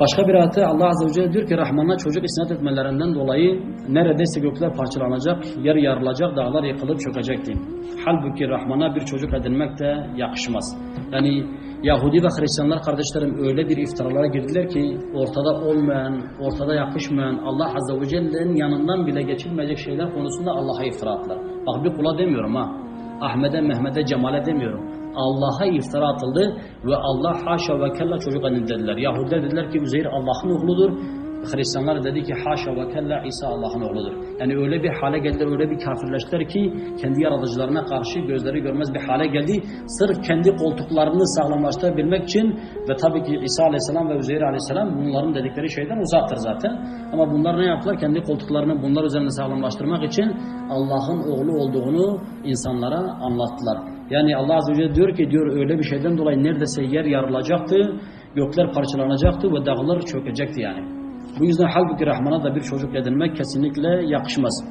Başka bir ayette Allah Azze ve Celle diyor ki Rahman'a çocuk isnat etmelerinden dolayı neredeyse gökler parçalanacak, yer yarılacak, dağlar yıkılıp çökecekti. Halbuki Rahman'a bir çocuk edinmek de yakışmaz. Yani Yahudi ve Hristiyanlar kardeşlerim öyle bir iftiralara girdiler ki ortada olmayan, ortada yakışmayan Allah Azze ve Celle'nin yanından bile geçilmeyecek şeyler konusunda Allah'a iftira attılar. Bak bir kula demiyorum ha. Ahmet'e, Mehmet'e, Cemal'e demiyorum. Allah'a iftira atıldı ve Allah haşa ve kella çocuk edin dediler. Yahudiler dediler ki Üzeyr Allah'ın oğludur. Hristiyanlar dedi ki haşa ve kella İsa Allah'ın oğludur. Yani öyle bir hale geldiler, öyle bir kafirleştiler ki kendi yaratıcılarına karşı gözleri görmez bir hale geldi. Sırf kendi koltuklarını sağlamlaştırabilmek için ve tabii ki İsa Aleyhisselam ve Üzeyr Aleyhisselam bunların dedikleri şeyden uzaktır zaten. Ama bunlar ne yaptılar? Kendi koltuklarını bunlar üzerinde sağlamlaştırmak için Allah'ın oğlu olduğunu insanlara anlattılar. Yani Allah Azze ve Celle diyor ki diyor öyle bir şeyden dolayı neredeyse yer yarılacaktı, gökler parçalanacaktı ve dağlar çökecekti yani. Bu yüzden halbuki Rahman'a da bir çocuk edinmek kesinlikle yakışmaz.